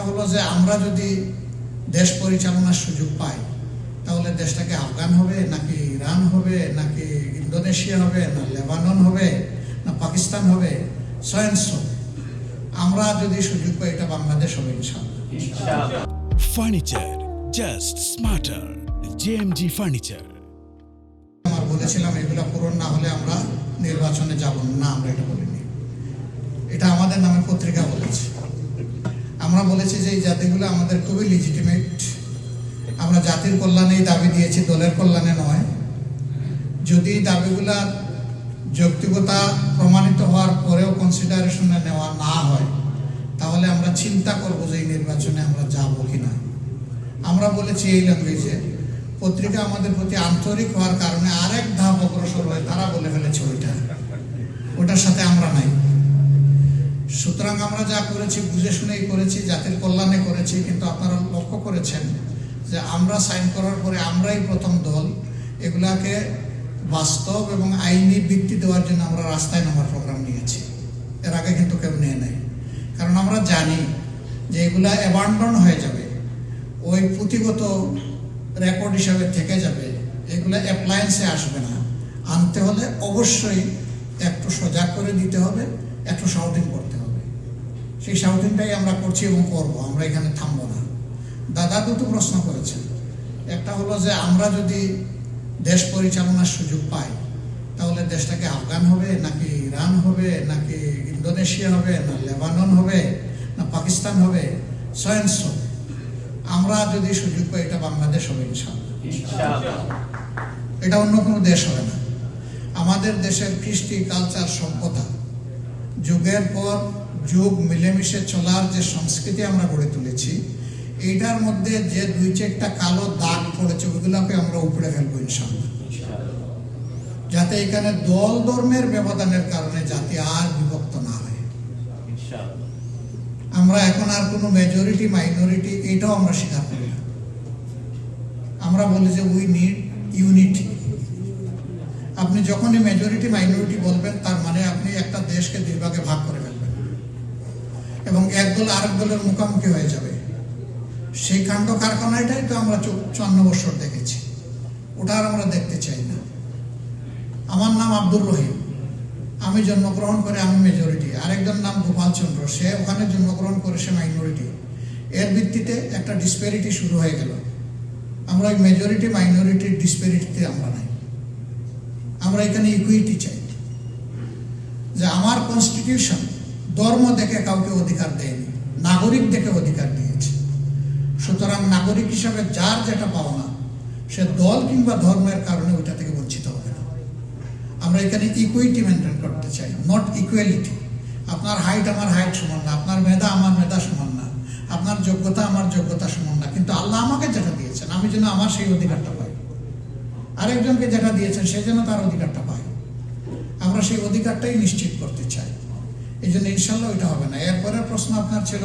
একটা হলো যে আমরা যদি দেশ পরিচালনার সুযোগ পাই তাহলে দেশটাকে আফগান হবে নাকি ইরান হবে নাকি ইন্দোনেশিয়া হবে না লেবানন হবে না পাকিস্তান হবে সয়েন্স আমরা যদি সুযোগ পাই এটা বাংলাদেশ হবে Furniture just smarter. JMG Furniture. আমার বলেছিলাম এগুলো পূরণ না হলে আমরা নির্বাচনে যাব না আমরা এটা বলিনি। এটা আমাদের নামে পত্রিকা বলেছে। আমরা বলেছি যে এই জাতিগুলো আমাদের খুবই লিজিটিমেট আমরা জাতির কল্যাণেই দাবি দিয়েছি, দলের কল্যাণে নয়। যদি দাবিগুলার যৌক্তিকতা প্রমাণিত হওয়ার পরেও কনসিডারেশনে নেওয়া না হয়, তাহলে আমরা চিন্তা করব যে এই নির্বাচনে আমরা যাব কিনা। আমরা বলেছি এই ল্যাঙ্গুয়েজে পত্রিকা আমাদের প্রতি আন্তরিক হওয়ার কারণে আরেক ধাপ অগ্রসর হয়ে, তারা বলে ফেলেছে ওইটা ওটার সাথে আমরা নাই সুতরাং আমরা যা করেছি বুঝে শুনেই করেছি, জাতির কল্যাণে করেছি, কিন্তু আপনারা লক্ষ্য করেছেন যে আমরা সাইন করার পরে আমরাই প্রথম দল। এগুলাকে বাস্তব এবং আইনি ভিত্তি দেওয়ার জন্য আমরা রাস্তায় নামার প্রোগ্রাম নিয়েছি। এর আগে কিন্তু কেউ নিয়ে নেয় কারণ আমরা জানি যে এগুলা অ্যাবান্ডন হয়ে যাবে। ওই পুঁথিগত রেকর্ড হিসাবে থেকে যাবে। এগুলো অ্যাপ্লায়েন্সে আসবে না। আনতে হলে অবশ্যই একটু সজাগ করে দিতে হবে, একটু শাউটিং সেই শাউটিংটাই আমরা করছি এবং করব, আমরা এখানে থামবো না। দাদা দুটো প্রশ্ন করেছেন। একটা হলো যে, আমরা যদি দেশ পরিচালনার সুযোগ পাই, তাহলে দেশটাকে আফগান হবে, নাকি ইরান হবে, নাকি ইন্দোনেশিয়া হবে, না লেবানন হবে, না পাকিস্তান হবে? সয়েন্স হবে। আমরা যদি সুযোগ পাই, এটা বাংলাদেশ হবে ইনশাল্লাহ এটা অন্য কোনো দেশ হবে না। আমাদের দেশের কৃষ্টি, কালচার, সভ্যতা, যুগের পর যুগ মিলেমিশে চলার যে সংস্কৃতি আমরা গড়ে তুলেছি এইটার মধ্যে যে দুই চারটা কালো দাগ পড়েছে ওইগুলোকে আমরা উপড়ে ফেলব ইনশাল্লাহ যাতে এখানে দল ধর্মের ব্যবধানের কারণে জাতি আর বিভক্ত না হয়। আমরা এখন আর কোনো মেজরিটি মাইনরিটি এটাও আমরা স্বীকার করি না। আমরা বলি যে উই নিড ইউনিটি আপনি যখনই মেজরিটি মাইনরিটি বলবেন তার মানে আপনি একটা দেশকে দুই ভাগে ভাগ করে ফেলবেন। এবং এক দল আরেক দলের মুখোমুখি হয়ে যাবে। সেই কাণ্ড কারখানাটাই তো আমরা চুয়ান্ন বছর দেখেছি। ওটা আর আমরা দেখতে চাই না। আমার নাম আব্দুর রহিম। আমি জন্মগ্রহণ করে আমি মেজরিটি আরেকজন নাম গোপাল চন্দ্র। সে ওখানে জন্মগ্রহণ করে সে মাইনরিটি এর ভিত্তিতে একটা ডিসপ্যারিটি শুরু হয়ে গেল। আমরা ওই মেজরিটি মাইনরিটির ডিসপ্যারিটিতে আমরা নাই। আমরা এখানে ইকুইটি চাই। যে আমার কনস্টিটিউশন ধর্ম দেখে কাউকে অধিকার দেয়নি, নাগরিক দেখে অধিকার দিয়েছে। সুতরাং নাগরিক হিসাবে যার যেটা পাওনা, সে দল কিংবা ধর্মের কারণে ওইটা থেকে বঞ্চিত হবে না। আমরা এখানে ইকুইটি মেনটেন করতে চাই নট ইকুয়ালিটি আপনার হাইট আমার হাইট সমান না, আপনার মেধা আমার মেধা সমান না, আপনার যোগ্যতা আমার যোগ্যতা সমান না, কিন্তু আল্লাহ আমাকে যেটা দিয়েছেন, আমি যেন আমার সেই অধিকারটা পাই। আরেকজনকে যেটা দিয়েছেন, সে যেন তার অধিকারটা পায়। আমরা সেই অধিকারটাই নিশ্চিত করতে চাই। এই জন্য ইনশাল্লাহ ওইটা হবে না। এরপরের প্রশ্ন আপনার ছিল